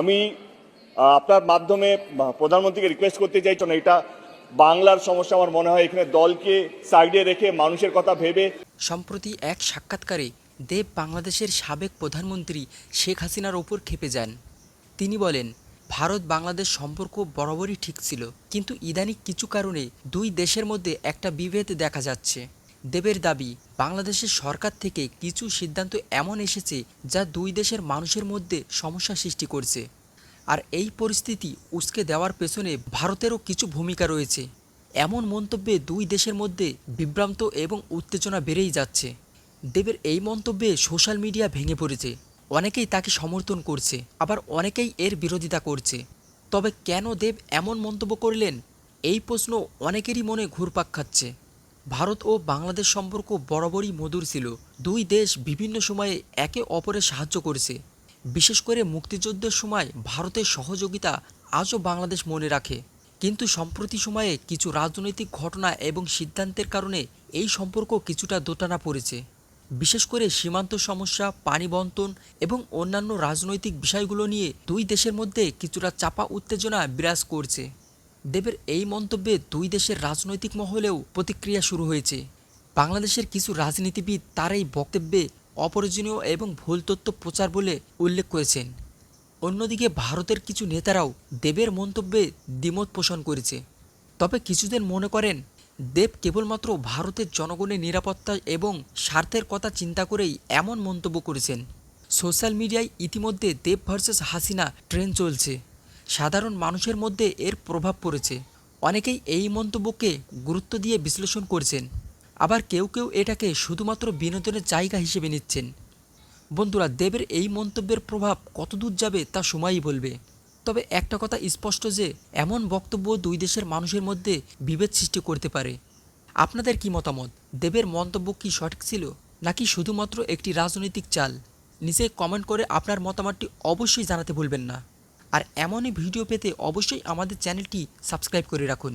আমি আপনার মাধ্যমে প্রধানমন্ত্রীকে রিকোয়েস্ট করতে চাইছি না এটা বাংলার সমস্যা, আমার মনে হয় এখানে দলকে সাইডে রেখে মানুষের কথা ভেবে। সম্প্রতি এক সাক্ষাৎকারে দেব বাংলাদেশের সাবেক প্রধানমন্ত্রী শেখ হাসিনার ওপর খেপে যান। তিনি বলেন, ভারত বাংলাদেশ সম্পর্ক বরাবরই ঠিক ছিল, কিন্তু ইদানিং কিছু কারণে দুই দেশের মধ্যে একটা বিভেদ দেখা যাচ্ছে। দেবের দাবি, বাংলাদেশের সরকার থেকে কিছু সিদ্ধান্ত এমন এসেছে যা দুই দেশের মানুষের মধ্যে সমস্যা সৃষ্টি করছে। আর এই পরিস্থিতি উস্কে দেওয়ার পেছনে ভারতেরও কিছু ভূমিকা রয়েছে। এমন মন্তব্যে দুই দেশের মধ্যে বিভ্রান্ত এবং উত্তেজনা বেড়েই যাচ্ছে। দেবের এই মন্তব্যে সোশ্যাল মিডিয়া ভেঙে পড়েছে। অনেকেই তাকে সমর্থন করছে, আবার অনেকেই এর বিরোধিতা করছে। তবে কেন দেব এমন মন্তব্য করলেন? এই প্রশ্ন অনেকেরই মনে ঘুরপাক খাচ্ছে। ভারত ও বাংলাদেশ সম্পর্ক বরাবরই মধুর ছিল। দুই দেশ বিভিন্ন সময়ে একে অপরের সাহায্য করেছে। বিশেষ করে মুক্তিযুদ্ধের সময় ভারতের সহযোগিতা আজও বাংলাদেশ মনে রাখে। কিন্তু সম্প্রতি সময়ে কিছু রাজনৈতিক ঘটনা এবং সিদ্ধান্তের কারণে এই সম্পর্ক কিছুটা দোটানা পড়েছে। বিশেষ করে সীমান্ত সমস্যা, পানি বন্টন এবং অন্যান্য রাজনৈতিক বিষয়গুলো নিয়ে দুই দেশের মধ্যে কিছুটা চাপা উত্তেজনা বিরাজ করছে। দেবের এই মন্তব্যে দুই দেশের রাজনৈতিক মহলেও প্রতিক্রিয়া শুরু হয়েছে। বাংলাদেশের কিছু রাজনীতিবিদ তার এই বক্তব্যে অপ্রয়োজনীয় এবং ভুল তথ্য প্রচার বলে উল্লেখ করেছেন। অন্যদিকে ভারতের কিছু নেতারাও দেবের মন্তব্যে দ্বিমত পোষণ করেছে। তবে কিছুদিন মনে করেন, দেব কেবলমাত্র ভারতের জনগণের নিরাপত্তা এবং স্বার্থের কথা চিন্তা করেই এমন মন্তব্য করেছেন। সোশ্যাল মিডিয়ায় ইতিমধ্যে দেব ভার্সেস হাসিনা ট্রেন চলছে। সাধারণ মানুষের মধ্যে এর প্রভাব পড়েছে। অনেকেই এই মন্তব্যকে গুরুত্ব দিয়ে বিশ্লেষণ করছেন। আবার কেউ কেউ এটাকে শুধুমাত্র বিনোদনের জায়গা হিসেবে নিচ্ছেন। বন্ধুরা, দেবের এই মন্তব্যের প্রভাব কতদূর যাবে তা সময়ই বলবে। তবে একটা কথা স্পষ্ট যে, এমন বক্তব্য দুই দেশের মানুষের মধ্যে বিভেদ সৃষ্টি করতে পারে। আপনাদের কি মতামত? দেবের মন্তব্য কি সঠিক ছিল, নাকি শুধুমাত্র একটি রাজনৈতিক চাল? নিচে কমেন্ট করে আপনার মতামতটি অবশ্যই জানাতে ভুলবেন না। আর এমনই ভিডিও পেতে অবশ্যই আমাদের চ্যানেলটি সাবস্ক্রাইব করে রাখুন।